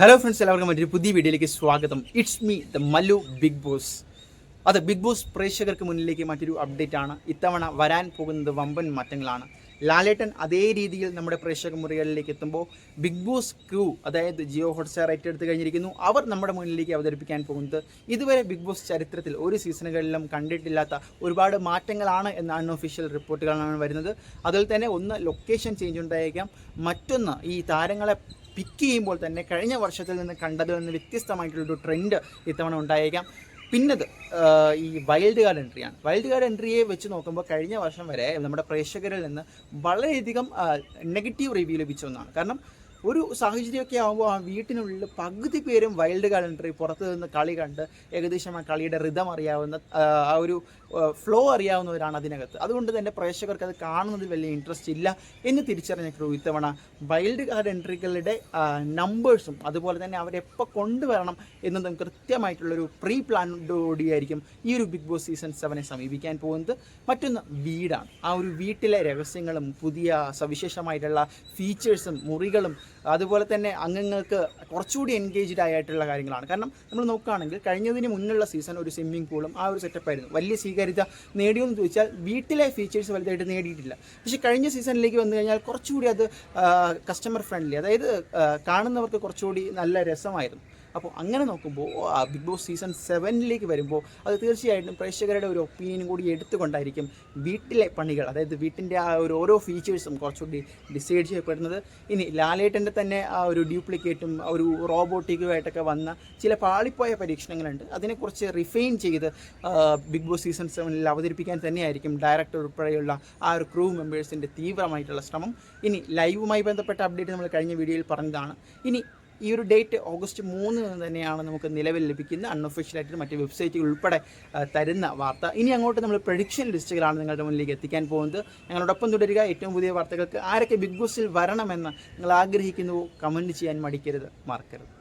Hello friends എല്ലാവർക്കും മറ്റൊരു പുതിയ വീഡിയോയിലേക്ക് സ്വാഗതം. It's me the Mallu Bigg Boss അത് ബിഗ് ബോസ് പ്രേക്ഷകർക്ക് മുന്നിലേക്ക് മറ്റൊരു അപ്ഡേറ്റ് ആണ്. ഇത്തവണ വരാൻ പോകുന്നത് വമ്പൻ മാറ്റങ്ങളാണ്. ലാലേട്ടൻ അതേ രീതിയിൽ നമ്മുടെ പ്രേക്ഷക മുറികളിലേക്ക് എത്തുമ്പോൾ ബിഗ് ബോസ് ക്രൂ അതായത് ജിയോ ഹോട്ട്സ്റ്റാർ ഏറ്റെടുത്ത് കഴിഞ്ഞിരിക്കുന്നു. അവർ നമ്മുടെ മുന്നിലേക്ക് അവതരിപ്പിക്കാൻ പോകുന്നത് ഇതുവരെ ബിഗ് ബോസ് ചരിത്രത്തിൽ ഒരു സീസണുകളിലും കണ്ടിട്ടില്ലാത്ത ഒരുപാട് മാറ്റങ്ങളാണ് എന്ന അൺഒഫീഷ്യൽ റിപ്പോർട്ടുകളാണ് വരുന്നത്. അതിൽ തന്നെ ഒന്ന് ലൊക്കേഷൻ ചേഞ്ച് ഉണ്ടായേക്കാം. മറ്റൊന്ന് ഈ താരങ്ങളെ പിക്ക് ചെയ്യുമ്പോൾ തന്നെ കഴിഞ്ഞ വർഷത്തിൽ നിന്ന് കണ്ടതിൽ നിന്ന് വ്യത്യസ്തമായിട്ടുള്ളൊരു ട്രെൻഡ് ഇത്തവണ ഉണ്ടായേക്കാം. പിന്നത് ഈ വൈൽഡ് കാർഡ് എൻട്രിയാണ് വൈൽഡ് കാർഡ് എൻട്രിയെ വെച്ച് നോക്കുമ്പോൾ കഴിഞ്ഞ വർഷം വരെ നമ്മുടെ പ്രേക്ഷകരിൽ നിന്ന് വളരെയധികം നെഗറ്റീവ് റിവ്യൂ ലഭിച്ച ഒന്നാണ്. കാരണം ഒരു സാഹചര്യമൊക്കെ ആകുമ്പോൾ ആ വീട്ടിനുള്ളിൽ പകുതി പേരും വൈൽഡ് കലണ്ടറി പുറത്തു നിന്ന് കളി കണ്ട് ഏകദേശം ആ കളിയുടെ റിതം അറിയാവുന്ന ആ ഒരു ഫ്ലോ അറിയാവുന്നവരാണ് അതിനകത്ത്. അതുകൊണ്ട് തന്നെ പ്രേക്ഷകർക്ക് അത് കാണുന്നതിൽ വലിയ ഇൻട്രസ്റ്റ് ഇല്ല എന്ന് തിരിച്ചറിഞ്ഞ ക്രൂ ഇത്തവണ വൈൽഡ് കാർഡ് നമ്പേഴ്സും അതുപോലെ തന്നെ അവരെപ്പോൾ കൊണ്ടുവരണം എന്നതും കൃത്യമായിട്ടുള്ളൊരു പ്രീ പ്ലാനോടുകൂടിയായിരിക്കും ഈ ഒരു ബിഗ് ബോസ് സീസൺ സെവനെ സമീപിക്കാൻ പോകുന്നത്. മറ്റൊന്ന് വീടാണ്. ആ ഒരു വീട്ടിലെ രഹസ്യങ്ങളും പുതിയ സവിശേഷമായിട്ടുള്ള ഫീച്ചേഴ്സും മുറികളും അതുപോലെ തന്നെ അംഗങ്ങൾക്ക് കുറച്ചുകൂടി എൻഗേജ്ഡ് ആയിട്ടുള്ള കാര്യങ്ങളാണ്. കാരണം നമ്മൾ നോക്കുകയാണെങ്കിൽ കഴിഞ്ഞതിന് മുന്നുള്ള സീസൺ ഒരു സ്വിമ്മിംഗ് പൂളും ആ ഒരു സെറ്റപ്പ് ആയിരുന്നു. വലിയ സ്വീകാര്യത നേടിയെന്ന് ചോദിച്ചാൽ വീട്ടിലെ ഫീച്ചേഴ്സ് വലുതായിട്ട് നേടിയിട്ടില്ല. പക്ഷേ കഴിഞ്ഞ സീസണിലേക്ക് വന്നു കഴിഞ്ഞാൽ കുറച്ചുകൂടി അത് കസ്റ്റമർ ഫ്രണ്ട്ലി അതായത് കാണുന്നവർക്ക് കുറച്ചുകൂടി നല്ല രസമായിരുന്നു. അപ്പോൾ അങ്ങനെ നോക്കുമ്പോൾ ബിഗ് ബോസ് സീസൺ സെവനിലേക്ക് വരുമ്പോൾ അത് തീർച്ചയായിട്ടും പ്രേക്ഷകരുടെ ഒരു ഒപ്പീനിയനും കൂടി എടുത്തുകൊണ്ടായിരിക്കും വീട്ടിലെ പണികൾ അതായത് വീട്ടിന്റെ ആ ഒരു ഓരോ ഫീച്ചേഴ്സും കുറച്ചുകൂടി ഡിസൈഡ് ചെയ്യപ്പെടുന്നത്. ഇനി ലാലേട്ടന്റെ തന്നെ ആ ഒരു ഡ്യൂപ്ലിക്കേറ്റും ഒരു റോബോട്ടിക്കുമായിട്ടൊക്കെ വന്ന ചില പാളിപ്പോയ പരീക്ഷണങ്ങളുണ്ട്. അതിനെക്കുറിച്ച് റിഫൈൻ ചെയ്ത് ബിഗ് ബോസ് സീസൺ സെവനിൽ അവതരിപ്പിക്കാൻ തന്നെയായിരിക്കും ഡയറക്ടർ ഉൾപ്പെടെയുള്ള ആ ഒരു ക്രൂ മെമ്പേഴ്സിന്റെ തീവ്രമായിട്ടുള്ള ശ്രമം. ഇനി ലൈവുമായി ബന്ധപ്പെട്ട അപ്ഡേറ്റ് നമ്മൾ കഴിഞ്ഞ വീഡിയോയിൽ പറഞ്ഞതാണ്. ഇനി ഈ ഒരു ഡേറ്റ് ഓഗസ്റ്റ് മൂന്നിന് തന്നെയാണ് നമുക്ക് നിലവിൽ ലഭിക്കുന്ന അൺഒഫീഷ്യലായിട്ട് മറ്റ് വെബ്സൈറ്റുകൾ ഉൾപ്പെടെ തരുന്ന വാർത്ത. ഇനി അങ്ങോട്ട് നമ്മൾ പ്രഡിക്ഷൻ ലിസ്റ്റുകളാണ് നിങ്ങളുടെ മുന്നിലേക്ക് എത്തിക്കാൻ പോകുന്നത്. ഞങ്ങളോടൊപ്പം തുടരുക. ഏറ്റവും പുതിയ വാർത്തകൾക്ക് ആരൊക്കെ ബിഗ് ബോസിൽ വരണമെന്ന് നിങ്ങൾ ആഗ്രഹിക്കുന്നുവോ കമന്റ് ചെയ്യാൻ മടിക്കരുത് മറക്കരുത്.